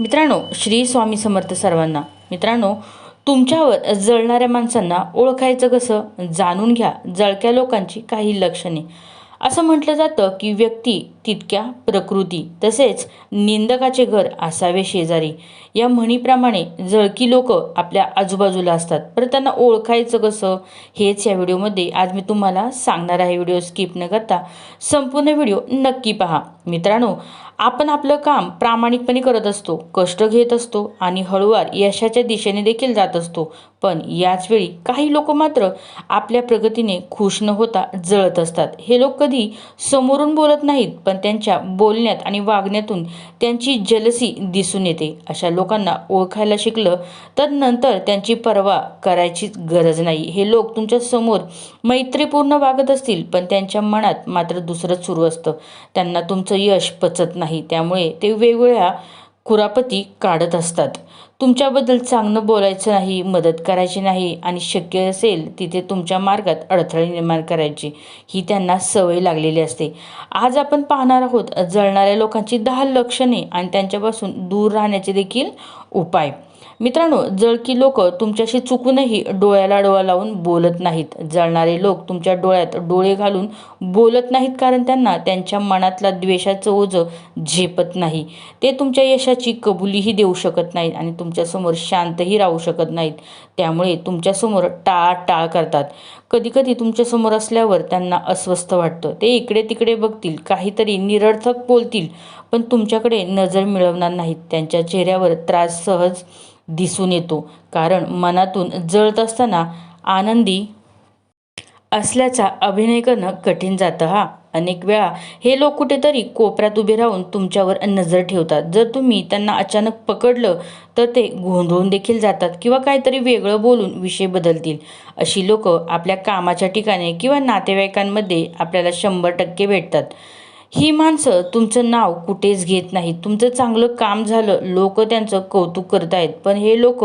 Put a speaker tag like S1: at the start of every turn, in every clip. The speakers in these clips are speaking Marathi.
S1: मित्रांनो श्री स्वामी समर्थ सर्वांना. मित्रांनो तुमच्यावर जळणाऱ्या माणसांना ओळखायचं कसं? जाणून घ्या. जळक्या लोकांची काही लक्षणे. असं म्हटलं जातं की व्यक्ती तितक्या प्रकृती तसेच निंदकाचे घर असावे शेजारी. या म्हणीप्रमाणे जळकी लोक आपल्या आजूबाजूला असतात. पर त्यांना ओळखायचं कसं? हेच या व्हिडिओमध्ये आज मी तुम्हाला सांगणार आहे. व्हिडिओ स्किप न करता संपूर्ण व्हिडिओ नक्की पहा. मित्रांनो आपण आपलं काम प्रामाणिकपणे करत असतो कष्ट घेत असतो आणि हळूवार यशाच्या दिशेने देखील जात असतो. पण याचवेळी काही लोक मात्र आपल्या प्रगतीने खुश न होता जळत असतात. हे लोक कधी समोरून बोलत नाहीत पण त्यांच्या बोलण्यात आणि वागण्यातून त्यांची जलसी दिसून येते. अशा लोकांना ओळखायला शिकलं तर नंतर त्यांची पर्वा करायचीच गरज नाही. हे लोक तुमच्यासमोर मैत्रीपूर्ण वागत असतील पण त्यांच्या मनात मात्र दुसरंच सुरू असतं. त्यांना तुमचं यश पचत नाही त्यामुळे ते वेगवेगळ्या कुरापती काढत असतात. तुमच्याबद्दल चांगलं बोलायचं नाही मदत करायची नाही आणि शक्य असेल तिथे तुमच्या मार्गात अडथळे निर्माण करायची ही त्यांना सवय लागलेली असते. आज आपण पाहणार आहोत जळणाऱ्या लोकांची दहा लक्षणे आणि त्यांच्यापासून दूर राहण्याचे देखील उपाय. मित्रांनो जळकी लोक तुमच्याशी चुकूनही डोळ्याला डोळा लावून बोलत नाहीत. जळणारे लोक तुमच्या डोळ्यात डोळे घालून बोलत नाहीत कारण त्यांना त्यांच्या मनातला द्वेषाचं ओझं झेपत नाही. ते तुमच्या यशाची कबुलीही देऊ शकत नाहीत आणि तुमच्यासमोर शांतही राहू शकत नाहीत. त्यामुळे तुमच्यासमोर टाळ टाळ करतात. कधीकधी तुमच्यासमोर असल्यावर त्यांना अस्वस्थ वाटतं. ते इकडे तिकडे बघतील काहीतरी निरर्थक बोलतील पण तुमच्याकडे नजर मिळवणार नाहीत. त्यांच्या चेहऱ्यावर त्रास सहज दिसून येतो. कारण मनातून जळत असताना आनंदी असल्याचा अभिनय करणं कठीण जातं हा. अनेक वेळा हे लोक कुठेतरी कोपऱ्यात उभे राहून तुमच्यावर नजर ठेवतात. जर तुम्ही त्यांना अचानक पकडलं तर ते गोंधळून देखील जातात किंवा काहीतरी वेगळं बोलून विषय बदलतील. अशी लोक आपल्या कामाच्या ठिकाणी किंवा नातेवाईकांमध्ये आपल्याला शंभर टक्के भेटतात. ही माणसं तुमचं नाव कुठेच घेत नाहीत. तुमचं चांगलं काम झालं लोक त्यांचं कौतुक करत आहेत पण हे लोक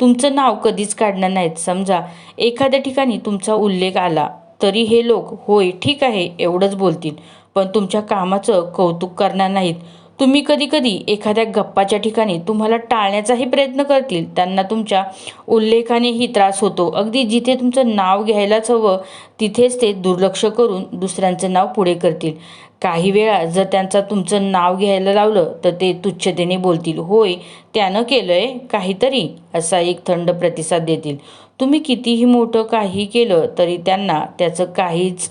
S1: तुमचं नाव कधीच काढणार नाहीत. समजा एखाद्या ठिकाणी तुमचा उल्लेख आला तरी हे लोक होय ठीक आहे एवढंच बोलतील. पण तुमच्या कामाचं कौतुक करणार नाहीत. तुम्ही कधीकधी एखाद्या गप्पाच्या ठिकाणी तुम्हाला टाळण्याचाही प्रयत्न करतील. त्यांना तुमच्या उल्लेखानेही त्रास होतो. अगदी जिथे तुमचं नाव घ्यायलाच हवं तिथेच ते दुर्लक्ष करून दुसऱ्यांचं नाव पुढे करतील. काही वेळा जर त्यांचा तुमचं नाव घ्यायला लावलं तर ते तुच्छतेने बोलतील. होय त्यानं केलंय काहीतरी असा एक थंड प्रतिसाद देतील. तुम्ही कितीही मोठं काही केलं तरी त्यांना त्याचं काहीच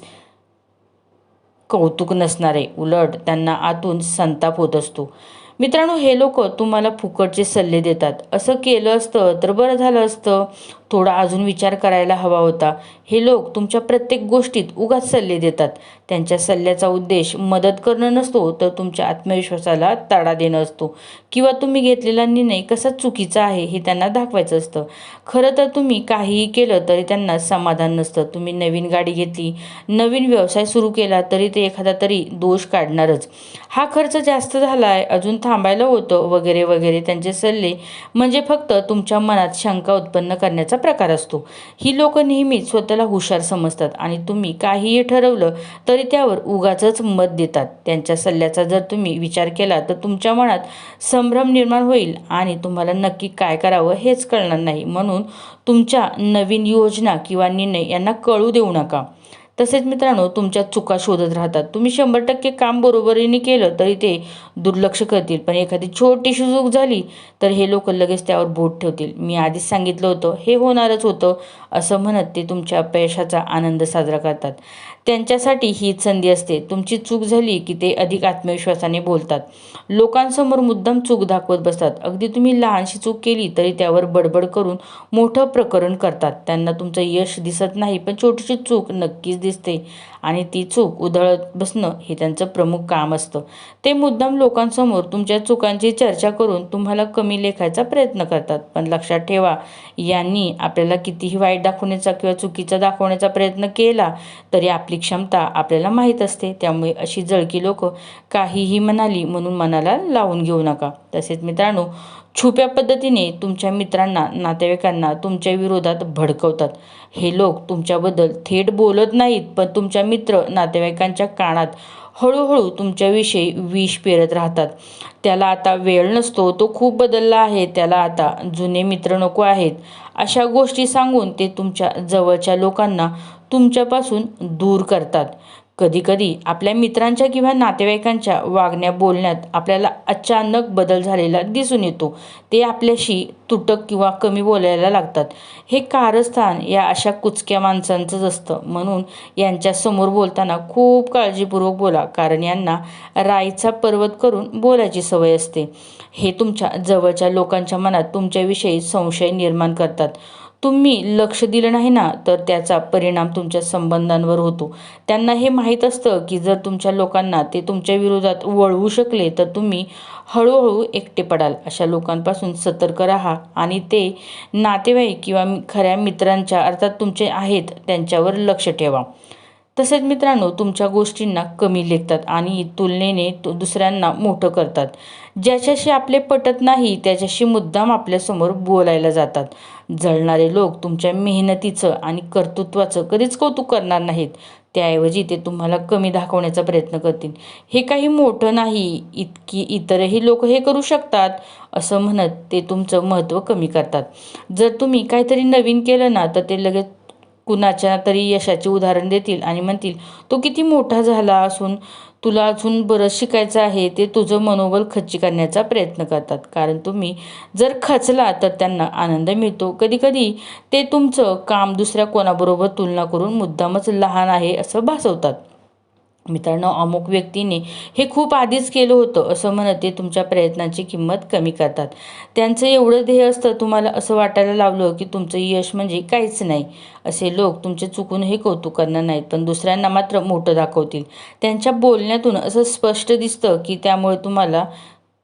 S1: कौतुक नसणार आहे उलट त्यांना आतून संताप होत असतो. मित्रांनो हे लोक तुम्हाला फुकटचे सल्ले देतात. असं केलं असतं तर बरं झालं असतं. थोडा अजून विचार करायला हवा होता. हे लोक तुमच्या प्रत्येक गोष्टीत उगाच सल्ले देतात. त्यांच्या सल्ल्याचा उद्देश मदत करणं नसतो तर तुमच्या आत्मविश्वासाला तडा देणं असतो. किंवा तुम्ही घेतलेला निर्णय कसा चुकीचा आहे हे त्यांना दाखवायचं असतं. खरं तर तुम्ही काहीही केलं तरी त्यांना समाधान नसतं. तुम्ही नवीन गाडी घेतली नवीन व्यवसाय सुरू केला तरी ते एखादा तरी दोष काढणारच. हा खर्च जास्त झाला आहे अजून थांबायला होतं वगैरे वगैरे त्यांचे सल्ले. म्हणजे फक्त तुमच्या मनात शंका उत्पन्न करण्याचा प्रकार असतो. ही लोक नेहमीच स्वतःला हुशार समजतात आणि तुम्ही काहीही ठरवलं तरी त्यावर उगाचच मत देतात. त्यांच्या सल्ल्याचा जर तुम्ही विचार केला तर तुमच्या मनात संभ्रम निर्माण होईल आणि तुम्हाला नक्की काय करावं हेच कळणार नाही. म्हणून तुमच्या नवीन योजना किंवा निर्णय यांना कळू देऊ नका. तसेच मित्रांनो तुमच्या चुका शोधत राहतात. तुम्ही शंभर टक्के काम बरोबरीने केलं तरी ते दुर्लक्ष करतील. पण एखादी छोटीशी चूक झाली तर हे लोक लगेच त्यावर बोट ठेवतील. मी आधीच सांगितलं होतं हे होणारच होतं असं म्हणत ते तुमच्या अपयशाचा आनंद साजरा करतात. त्यांच्यासाठी हीच संधी असते. तुमची चूक झाली की ते अधिक आत्मविश्वासाने बोलतात. लोकांसमोर मुद्दाम चूक दाखवत बसतात. अगदी तुम्ही लहानशी चूक केली तरी त्यावर बडबड करून मोठं प्रकरण करतात. त्यांना तुमचं यश दिसत नाही पण छोटीशी चूक नक्कीच दिसते आणि ती चूक उधळत बसणं हे त्यांचं प्रमुख काम असतं. ते मुद्दाम लोकांसमोर तुमच्या चुकांची चर्चा करून तुम्हाला कमी लेखायचा प्रयत्न करतात. पण लक्षात ठेवा यांनी आपल्याला कितीही वाईट दाखवण्याचा किंवा चुकीचा दाखवण्याचा प्रयत्न केला तरी आपली क्षमता आपल्याला माहीत असते त्यामुळे अशी जळकी लोक काहीही म्हणाली म्हणून मनाला लावून घेऊ नका. तसेच मित्रांनो छुप्या पद्धतीने तुमच्या मित्रांना नातेवाईकांना तुमच्या विरोधात भडकवतात. हे लोक तुमच्याबद्दल थेट बोलत नाहीत पण तुमच्या मित्र नातेवाईकांच्या कानात हळूहळू तुमच्याविषयी विष पेरत राहतात. त्याला आता वेळ नसतो तो खूप बदलला आहे त्याला आता जुने मित्र नको आहेत. अशा गोष्टी सांगून ते तुमच्या जवळच्या लोकांना तुमच्यापासून दूर करतात. कधीकधी आपल्या मित्रांच्या किंवा नातेवाईकांच्या वागण्या बोलण्यात आपल्याला अचानक बदल झालेला दिसून येतो. ते आपल्याशी तुटक किंवा कमी बोलायला लागतात. हे कारस्थान या अशा कुचक्या माणसांचंच असतं. म्हणून यांच्यासमोर बोलताना खूप काळजीपूर्वक बोला कारण यांना राईचा पर्वत करून बोलायची सवय असते. हे तुमच्या जवळच्या लोकांच्या मनात तुमच्याविषयी संशय निर्माण करतात. तुम्ही लक्ष दिलं नाही ना तर त्याचा परिणाम तुमच्या संबंधांवर होतो. त्यांना हे माहीत असतं की जर तुमच्या लोकांना ते तुमच्या विरोधात वळवू शकले तर तुम्ही हळूहळू एकटे पडाल. अशा लोकांपासून सतर्क राहा आणि ते नातेवाईक किंवा खऱ्या मित्रांच्या अर्थात तुमचे आहेत त्यांच्यावर लक्ष ठेवा. तसेच मित्रांनो तुमच्या गोष्टींना कमी लेखतात आणि तुलनेने तो दुसऱ्यांना मोठं करतात. ज्याच्याशी आपले पटत नाही त्याच्याशी मुद्दाम आपल्यासमोर बोलायला जातात. जळणारे लोक तुमच्या मेहनतीचं आणि कर्तृत्वाचं कधीच कौतुक करणार नाहीत. त्याऐवजी ते तुम्हाला कमी दाखवण्याचा प्रयत्न करतील. हे काही मोठं नाही इतकी इतरही लोक हे करू शकतात असं म्हणत ते तुमचं महत्त्व कमी करतात. जर तुम्ही काहीतरी नवीन केलं ना तर ते लगेच कुणाच्या तरी यशाचे उदाहरण देतील आणि म्हणतील तो किती मोठा झाला असून तुला अजून बरंच शिकायचं आहे ते तुझं मनोबल खच्ची करण्याचा प्रयत्न करतात. कारण तुम्ही जर खचला तर त्यांना आनंद मिळतो. कधीकधी ते तुमचं काम दुसऱ्या कोणाबरोबर तुलना करून मुद्दामच लहान आहे असं भासवतात. मित्रांनो अमुक व्यक्तीने हे खूप आधीच केलं होतं असं म्हणत ते तुमच्या प्रयत्नाची किंमत कमी करतात. त्यांचं एवढं ध्येय असतं तुम्हाला असं वाटायला लावलं की तुमचं यश म्हणजे काहीच नाही. असे लोक तुमचे चुकून हे कौतुक करणार नाहीत पण दुसऱ्यांना मात्र मोठं दाखवतील. त्यांच्या बोलण्यातून असं स्पष्ट दिसतं की त्यामुळे तुम्हाला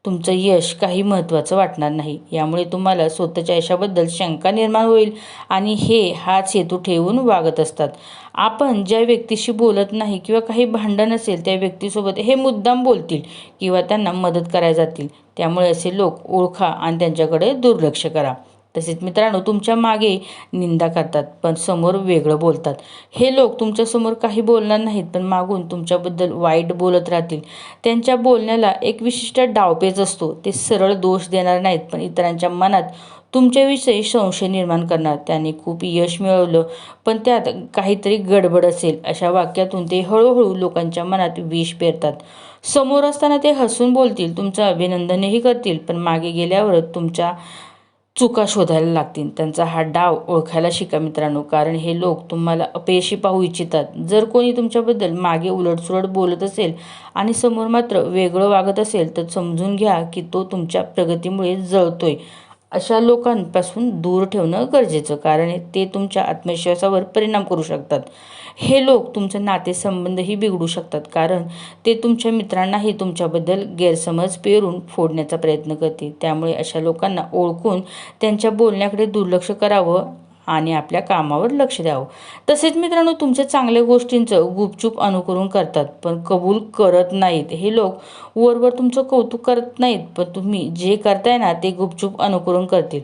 S1: तुमचं यश काही महत्त्वाचं वाटणार नाही. यामुळे तुम्हाला स्वतःच्या यशाबद्दल शंका निर्माण होईल आणि हे हाच हेतू ठेवून वागत असतात. आपण ज्या व्यक्तीशी बोलत नाही किंवा काही भांडण असेल त्या व्यक्तीसोबत हे मुद्दाम बोलतील किंवा त्यांना मदत करायला जातील. त्यामुळे असे लोक ओळखा आणि त्यांच्याकडे दुर्लक्ष करा. तसेच मित्रांनो तुमच्या मागे निंदा करतात पण समोर वेगळं बोलतात. हे लोक तुमच्यासमोर काही बोलणार नाहीत पण मागून तुमच्याबद्दल वाईट बोलत राहतील. त्यांच्या बोलण्याला एक विशिष्ट डावपेच असतो. ते सरळ दोष देणार नाहीत पण इतरांच्या मनात तुमच्याविषयी संशय निर्माण करणार. त्याने खूप यश मिळवलं पण त्यात काहीतरी गडबड असेल अशा वाक्यातून ते हळूहळू लोकांच्या मनात विष पेरतात. समोर असताना ते हसून बोलतील तुमचं अभिनंदनही करतील पण मागे गेल्यावर तुमच्या चुका शोधायला लागतील. त्यांचा हा डाव ओळखायला शिका मित्रांनो कारण हे लोक तुम्हाला अपयशी पाहू इच्छितात. जर कोणी तुमच्याबद्दल मागे उलटसुलट बोलत असेल आणि समोर मात्र वेगळं वागत असेल तर समजून घ्या की तो तुमच्या प्रगतीमुळे जळतोय. अशा लोकांपासून दूर ठेवणं गरजेचं कारण ते तुमच्या आत्मविश्वासावर परिणाम करू शकतात. हे लोक तुमचं नातेसंबंधही बिघडू शकतात कारण ते तुमच्या मित्रांनाही तुमच्याबद्दल गैरसमज पेरून फोडण्याचा प्रयत्न करतील. त्यामुळे अशा लोकांना ओळखून त्यांच्या बोलण्याकडे दुर्लक्ष करावं आणि आपल्या कामावर लक्ष द्यावं. तसेच मित्रांनो तुमच्या चांगल्या गोष्टींचं गुपचूप अनुकरण करतात पण कबूल करत नाहीत. हे लोक वरवर तुमचं कौतुक करत नाहीत पण तुम्ही जे करताय ना ते गुपचूप अनुकरण करतील.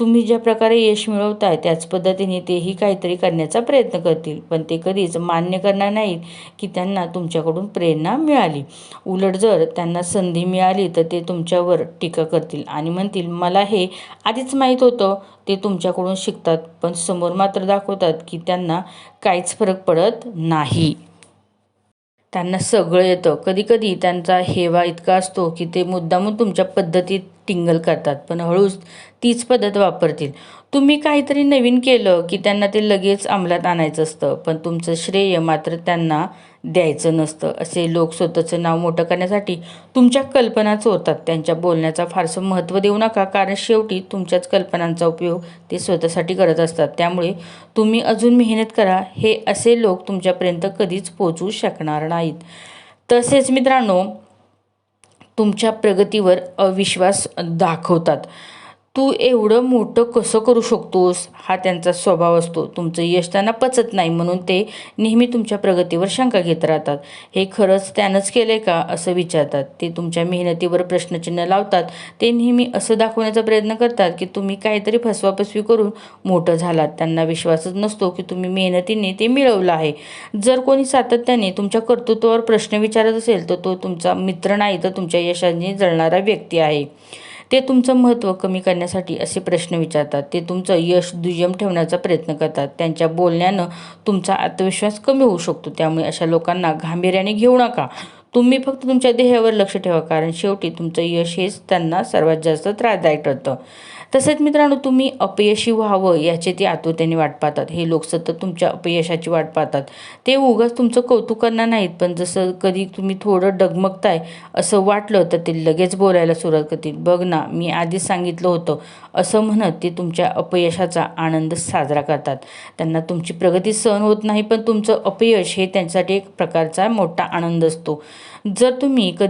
S1: तुम्ही ज्या प्रकारे यश मिळवताय त्याच पद्धतीने तेही काहीतरी करण्याचा प्रयत्न करतील. पण ते कधीच मान्य करणार नाहीत की त्यांना तुमच्याकडून प्रेरणा मिळाली. उलट जर त्यांना संधी मिळाली तर ते तुमच्यावर टीका करतील आणि म्हणतील मला हे आधीच माहीत होतं. ते तुमच्याकडून शिकतात पण समोर मात्र दाखवतात की त्यांना काहीच फरक पडत नाही. त्यांना सगळं येतं. कधीकधी त्यांचा हेवा इतका असतो की ते मुद्दामून तुमच्या पद्धतीत टिंगल करतात. पण हळूच तीच पद्धत वापरतील. तुम्ही काहीतरी नवीन केलं की त्यांना ते लगेच अंमलात आणायचं असतं. पण तुमचं श्रेय मात्र त्यांना द्यायचं नसतं. असे लोक स्वतःचं नाव मोठं करण्यासाठी तुमच्या कल्पना चोरतात. त्यांच्या बोलण्याचा फारसं महत्त्व देऊ नका कारण शेवटी तुमच्याच कल्पनांचा उपयोग ते स्वतःसाठी करत असतात. त्यामुळे तुम्ही अजून मेहनत करा. हे असे लोक तुमच्यापर्यंत कधीच पोचू शकणार नाहीत. तसेच मित्रांनो तुमच्या प्रगतीवर अविश्वास दाखवतात. तू एवढं मोठं कसं करू शकतोस? हा त्यांचा स्वभाव असतो. तुमचं यश त्यांना पचत नाही म्हणून ते नेहमी तुमच्या प्रगतीवर शंका घेत राहतात. हे खरंच त्यानंच केलं आहे का? असं विचारतात. ते तुमच्या मेहनतीवर प्रश्नचिन्ह लावतात. ते नेहमी असं दाखवण्याचा प्रयत्न करतात की तुम्ही काहीतरी फसवाफसवी करून मोठं झालात. त्यांना विश्वासच नसतो की तुम्ही मेहनतीने ते मिळवलं आहे. जर कोणी सातत्याने तुमच्या कर्तृत्वावर प्रश्न विचारत असेल तर तो तुमचा मित्र नाही तर तुमच्या यशाने जळणारा व्यक्ती आहे. ते तुमचं महत्त्व कमी करण्यासाठी असे प्रश्न विचारतात. ते तुमचं यश दुय्यम ठेवण्याचा प्रयत्न करतात. त्यांच्या बोलण्यानं तुमचा आत्मविश्वास कमी होऊ शकतो. त्यामुळे अशा लोकांना गांभीर्याने घेऊ नका. तुम्ही फक्त तुमच्या ध्येयावर लक्ष ठेवा. कारण शेवटी तुमचं यश हेच त्यांना सर्वात जास्त त्रासदायक ठरतं. तसेच मित्रांनो तुम्ही अपयशी व्हावं याची ते आतुरतेने वाट पाहतात. हे लोक सतत तुमच्या अपयशाची वाट पाहतात. ते उगाच तुमचं कौतुक करणार नाहीत पण जसं कधी तुम्ही थोडं डगमगताय असं वाटलं तर ते लगेच बोलायला सुरुवात करतील. बघ ना मी आधीच सांगितलं होतं असं म्हणत ते तुमच्या अपयशाचा आनंद साजरा करतात. त्यांना तुमची प्रगती सहन होत नाही पण तुमचं अपयश हे त्यांच्यासाठी एक प्रकारचा मोठा आनंद असतो. जर तुम्ही कधी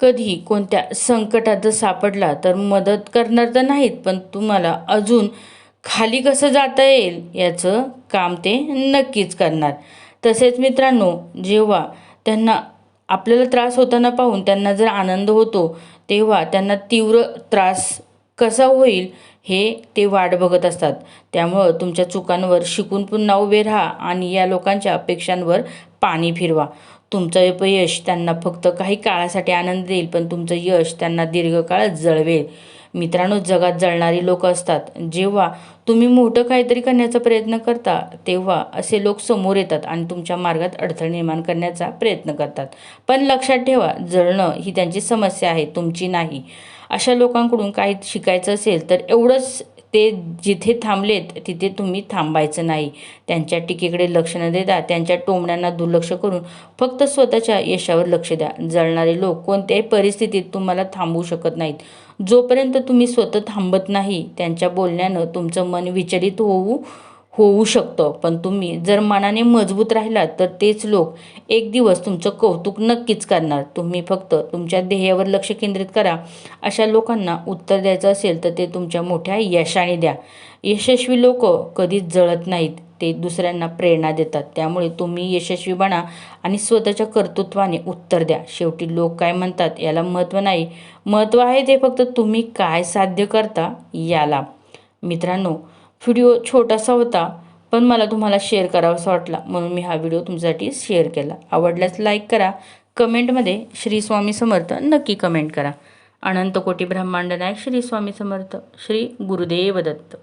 S1: कधी कोणत्या संकटात जर सापडला तर मदत करणार तर नाहीत पण तुम्हाला अजून खाली कसं जाता येईल याचं काम ते नक्कीच करणार. तसेच मित्रांनो जेव्हा त्यांना आपल्याला त्रास होताना पाहून त्यांना जर आनंद होतो तेव्हा त्यांना तीव्र त्रास कसा होईल हे ते वाट बघत असतात. त्यामुळं तुमच्या चुकांवर शिकून पुन्हा उभे राहा आणि या लोकांच्या अपेक्षांवर पाणी फिरवा. तुमचं अपयश त्यांना फक्त काही काळासाठी आनंद देईल पण तुमचं यश त्यांना दीर्घकाळ जळवेल. मित्रांनो जगात जळणारी लोक असतात. जेव्हा तुम्ही मोठं काहीतरी करण्याचा प्रयत्न करता तेव्हा असे लोक समोर येतात आणि तुमच्या मार्गात अडथळे निर्माण करण्याचा प्रयत्न करतात. पण लक्षात ठेवा जळणं ही त्यांची समस्या आहे तुमची नाही. अशा लोकांकडून काही शिकायचं असेल तर एवढंच ते जिथे थांबलेत तिथे तुम्ही थांबायचं नाही. त्यांच्या टीकेकडे लक्ष न देता त्यांच्या टोमण्यांना दुर्लक्ष करून फक्त स्वतःच्या यशावर लक्ष द्या. जळणारे लोक कोणत्याही परिस्थितीत तुम्हाला थांबवू शकत नाहीत. जोपर्यंत तुम्ही स्वतः थांबत नाही त्यांच्या बोलण्यानं तुमचं मन विचलित होऊ होऊ शकतं. पण तुम्ही जर मनाने मजबूत राहिलात तर तेच लोक एक दिवस तुमचं कौतुक नक्कीच करणार. तुम्ही फक्त तुमच्या ध्येयावर लक्ष केंद्रित करा. अशा लोकांना उत्तर द्यायचं असेल तर ते तुमच्या मोठ्या यशाने द्या. यशस्वी लोक कधीच जळत नाहीत. ते दुसऱ्यांना प्रेरणा देतात. त्यामुळे तुम्ही यशस्वी बना आणि स्वतःच्या कर्तृत्वाने उत्तर द्या. शेवटी लोक काय म्हणतात याला महत्त्व नाही. महत्त्व आहे ते फक्त तुम्ही काय साध्य करता याला. मित्रांनो व्हिडिओ छोटासा होता पण मला तुम्हाला शेअर करावासा वाटला. म्हणून मी हा व्हिडिओ तुमच्यासाठी शेअर केला. आवडल्यास लाईक करा. कमेंटमध्ये श्री स्वामी समर्थ नक्की कमेंट करा. अनंतकोटी ब्रह्मांड नायक श्री स्वामी समर्थ श्री गुरुदेव दत्त.